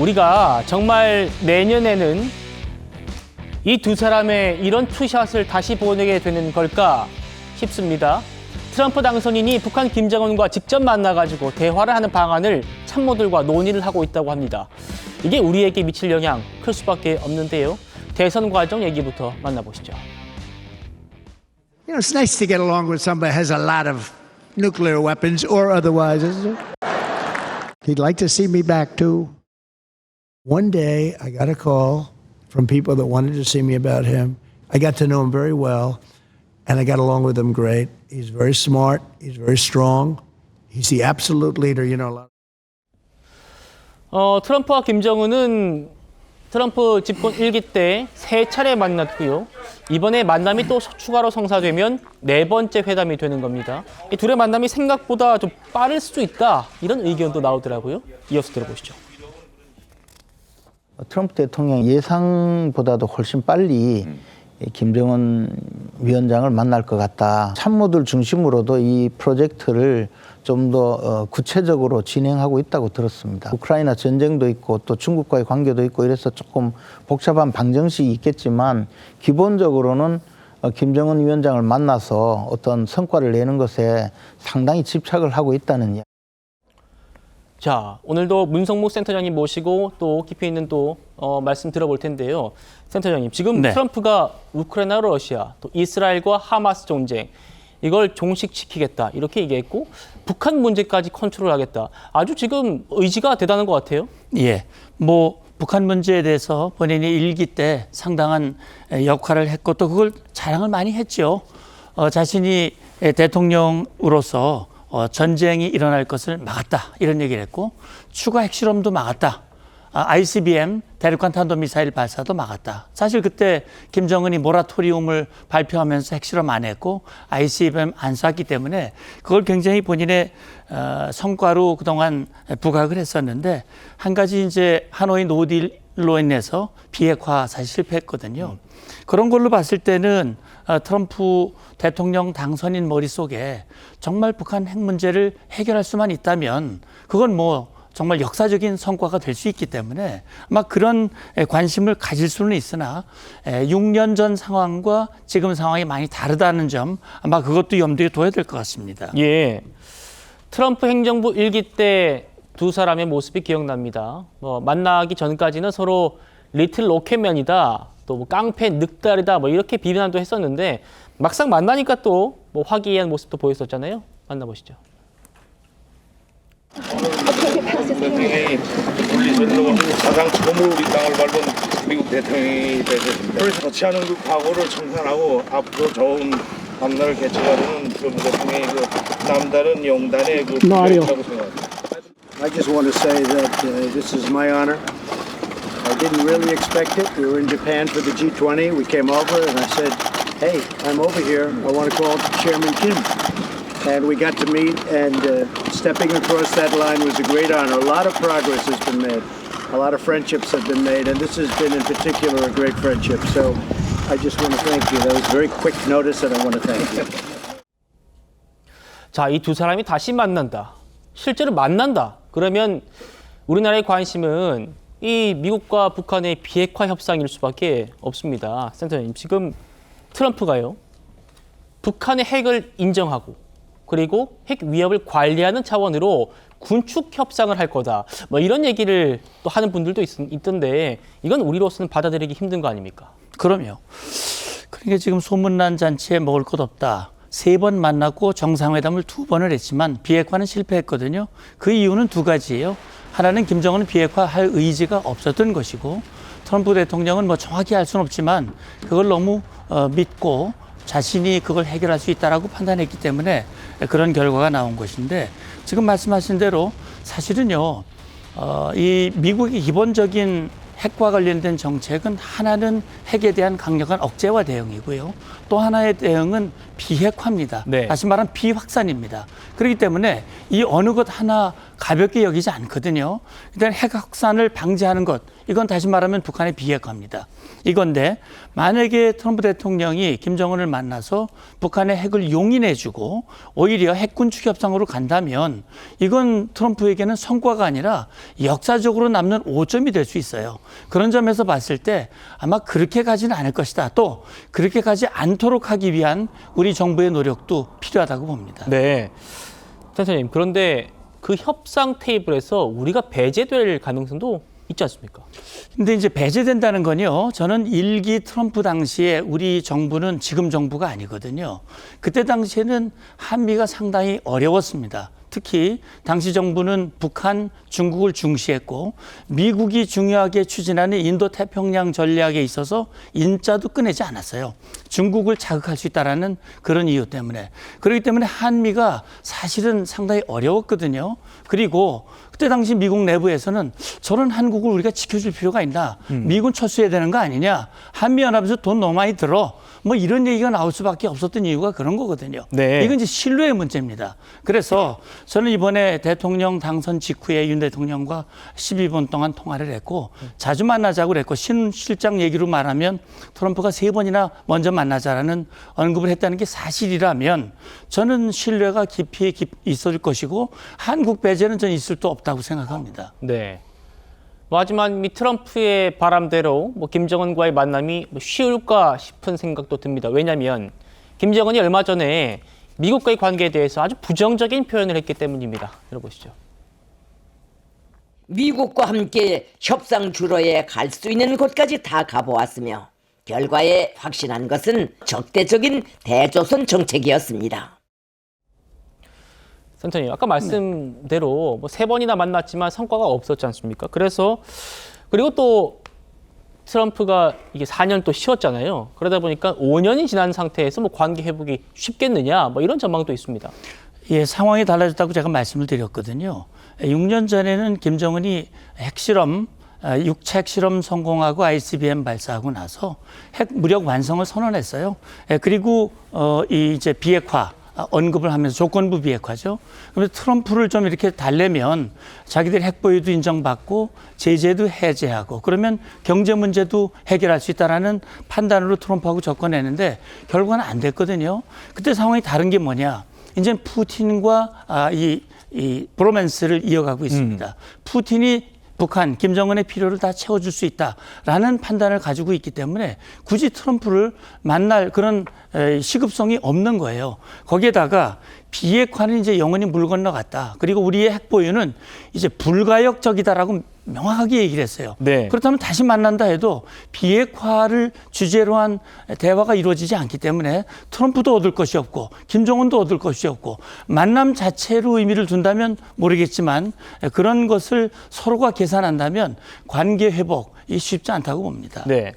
우리가 정말 내년에는 이 두 사람의 이런 투샷을 다시 보내게 되는 걸까 싶습니다. 트럼프 당선인이 북한 김정은과 직접 만나가지고 대화를 하는 방안을 참모들과 논의를 하고 있다고 합니다. 이게 우리에게 미칠 영향 클 수밖에 없는데요. 대선 과정 얘기부터 만나보시죠. You know, it's nice to get along with somebody has a lot of nuclear weapons or otherwise? He'd like to see me back too. One day, I got a call from people that wanted to see me about him. I got to know him very well, and I got along with him great. He's very smart. He's very strong. He's the absolute leader. You know. 어, 트럼프와 김정은은 트럼프 집권 일기 때 세 차례 만났고요. 이번에 만남이 또 추가로 성사되면 네 번째 회담이 되는 겁니다. 이 둘의 만남이 생각보다 좀 빠를 수도 있다. 이런 의견도 나오더라고요. 이어서 들어보시죠. 트럼프 대통령 예상보다도 훨씬 빨리 이 김정은 위원장을 만날 것 같다. 참모들 중심으로도 이 프로젝트를 좀더 어, 구체적으로 진행하고 있다고 들었습니다. 우크라이나 전쟁도 있고 또 중국과의 관계도 있고 이래서 조금 복잡한 방정식이 있겠지만 기본적으로는 어, 김정은 위원장을 만나서 어떤 성과를 내는 것에 상당히 집착을 하고 있다는 이야기. 자, 오늘도 문성목 센터장님 모시고 또 깊이 있는 또 어, 말씀 들어볼 텐데요. 센터장님, 지금 네. 트럼프가 우크라이나, 러시아, 또 이스라엘과 하마스 전쟁 이걸 종식시키겠다 이렇게 얘기했고 북한 문제까지 컨트롤하겠다. 아주 지금 의지가 대단한 것 같아요. 예. 뭐 북한 문제에 대해서 본인이 일기 때 상당한 역할을 했고 또 그걸 자랑을 많이 했죠. 어, 자신이 대통령으로서 어, 전쟁이 일어날 것을 막았다 이런 얘기를 했고 추가 핵실험도 막았다. 아, ICBM 대륙간 탄도미사일 발사도 막았다. 사실 그때 김정은이 모라토리움을 발표하면서 핵실험 안 했고 ICBM 안 쐈기 때문에 그걸 굉장히 본인의 어, 성과로 그동안 부각을 했었는데 한 가지 이제 하노이 노딜로 인해서 비핵화 사실 실패했거든요. 그런 걸로 봤을 때는 어, 트럼프 대통령 당선인 머릿속에 정말 북한 핵 문제를 해결할 수만 있다면 그건 뭐 정말 역사적인 성과가 될 수 있기 때문에 아마 그런 에, 관심을 가질 수는 있으나 에, 6년 전 상황과 지금 상황이 많이 다르다는 점 아마 그것도 염두에 둬야 될 것 같습니다. 예. 트럼프 행정부 일기 때 두 사람의 모습이 기억납니다. 뭐 만나기 전까지는 서로 리틀 로켓맨이다, 또 뭐 깡패 늑달이다, 뭐 이렇게 비난도 했었는데 막상 만나니까 또 뭐 화기애애한 모습도 보였었잖아요. 만나보시죠. 대통령이 물리적으로 가장 처음으로 우리 땅을 밟은 미국 대통령이 되셨습니다. 그래서 같이 하는 그 과거를 청산하고 앞으로 좋은 밤날을 개척하려는 그 대통령의 그 남다른 영단의 그 부여라고 생각합니다. I just want to say that uh, this is my honor. I didn't really expect it. We were in Japan for the G20. We came over and I said, hey, I'm over here. I want to call Chairman Kim. And we got to meet, and uh, stepping across that line was a great honor. A lot of progress has been made. A lot of friendships have been made, and this has been, in particular, a great friendship. So I just want to thank you. That was very quick notice, and I want to thank you. 자, 이 두 사람이 다시 만난다. 실제로 만난다. 그러면 우리나라의 관심은 이 미국과 북한의 비핵화 협상일 수밖에 없습니다. 센터장님, 지금 트럼프가요. 북한의 핵을 인정하고 그리고 핵 위협을 관리하는 차원으로 군축 협상을 할 거다. 뭐 이런 얘기를 또 하는 분들도 있, 있던데 이건 우리로서는 받아들이기 힘든 거 아닙니까? 그럼요. 그러니까 지금 소문난 잔치에 먹을 것 없다. 세 번 만났고 정상회담을 두 번을 했지만 비핵화는 실패했거든요. 그 이유는 두 가지예요. 하나는 김정은은 비핵화할 의지가 없었던 것이고 트럼프 대통령은 뭐 정확히 알 수는 없지만 그걸 너무 어, 믿고 자신이 그걸 해결할 수 있다라고 판단했기 때문에 그런 결과가 나온 것인데 지금 말씀하신 대로 사실은요 어, 이 미국의 기본적인 핵과 관련된 정책은 하나는 핵에 대한 강력한 억제와 대응이고요. 또 하나의 대응은 비핵화입니다. 네. 다시 말하면 비확산입니다. 그렇기 때문에 이 어느 것 하나 가볍게 여기지 않거든요. 일단 핵 확산을 방지하는 것 이건 다시 말하면 북한의 비핵화입니다. 이건데 만약에 트럼프 대통령이 김정은을 만나서 북한의 핵을 용인해주고 오히려 핵군 축 협상으로 간다면 이건 트럼프에게는 성과가 아니라 역사적으로 남는 오점이 될 수 있어요. 그런 점에서 봤을 때 아마 그렇게 가지는 않을 것이다. 또 그렇게 가지 않도록 하기 위한 우리 정부의 노력도 필요하다고 봅니다. 네. 센터님, 그런데 그 협상 테이블에서 우리가 배제될 가능성도 있지 않습니까? 근데 이제 배제된다는 건요. 저는 일기 트럼프 당시에 우리 정부는 지금 정부가 아니거든요. 그때 당시에는 한미가 상당히 어려웠습니다. 특히 당시 정부는 북한, 중국을 중시했고 미국이 중요하게 추진하는 인도 태평양 전략에 있어서 인자도 꺼내지 않았어요. 중국을 자극할 수 있다라는 그런 이유 때문에 그렇기 때문에 한미가 사실은 상당히 어려웠거든요. 그리고 그때 당시 미국 내부에서는 저런 한국을 우리가 지켜줄 필요가 있나? 미군 철수해야 되는 거 아니냐? 한미연합에서 돈 너무 많이 들어. 뭐 이런 얘기가 나올 수밖에 없었던 이유가 그런 거거든요. 네. 이건 이제 신뢰의 문제입니다. 그래서 저는 이번에 대통령 당선 직후에 윤 대통령과 12분 동안 통화를 했고 자주 만나자고 그랬고 신 실장 얘기로 말하면 트럼프가 세 번이나 먼저 만나자라는 언급을 했다는 게 사실이라면 저는 신뢰가 깊이 깊- 있을 것이고 한국 배제는 전 있을 수 없다 고 생각합니다. 네. 뭐 하지만 미 트럼프의 바람대로 뭐 김정은과의 만남이 뭐 쉬울까 싶은 생각도 듭니다. 왜냐하면 김정은이 얼마 전에 미국과의 관계에 대해서 아주 부정적인 표현을 했기 때문입니다. 들어보시죠. 미국과 함께 협상 주로에 갈 수 있는 곳까지 다 가보았으며 결과에 확신한 것은 적대적인 대조선 정책이었습니다. 센터님, 아까 말씀대로 뭐 세 번이나 만났지만 성과가 없었지 않습니까? 그래서 그리고 또 트럼프가 이게 4년 또 쉬었잖아요. 그러다 보니까 5년이 지난 상태에서 뭐 관계 회복이 쉽겠느냐, 뭐 이런 전망도 있습니다. 예, 상황이 달라졌다고 제가 말씀을 드렸거든요. 6년 전에는 김정은이 핵실험, 아, 6차 핵실험 성공하고 ICBM 발사하고 나서 핵 무력 완성을 선언했어요. 예, 그리고 어, 이 이제 비핵화 아, 언급을 하면서 조건부 비핵화죠. 그러면 트럼프를 좀 이렇게 달래면 자기들 핵 보유도 인정받고 제재도 해제하고 그러면 경제 문제도 해결할 수 있다라는 판단으로 트럼프하고 접근했는데 결과는 안 됐거든요. 그때 상황이 다른 게 뭐냐? 이제 푸틴과 아, 이, 이 브로맨스를 이어가고 있습니다. 푸틴이 북한 김정은의 필요를 다 채워줄 수 있다라는 판단을 가지고 있기 때문에 굳이 트럼프를 만날 그런 에, 시급성이 없는 거예요. 거기에다가 비핵화는 이제 영원히 물 건너갔다. 그리고 우리의 핵 보유는 이제 불가역적이다라고 명확하게 얘기를 했어요. 네. 그렇다면 다시 만난다 해도 비핵화를 주제로 한 대화가 이루어지지 않기 때문에 트럼프도 얻을 것이 없고 김정은도 얻을 것이 없고 만남 자체로 의미를 둔다면 모르겠지만 그런 것을 서로가 계산한다면 관계 회복이 쉽지 않다고 봅니다. 네.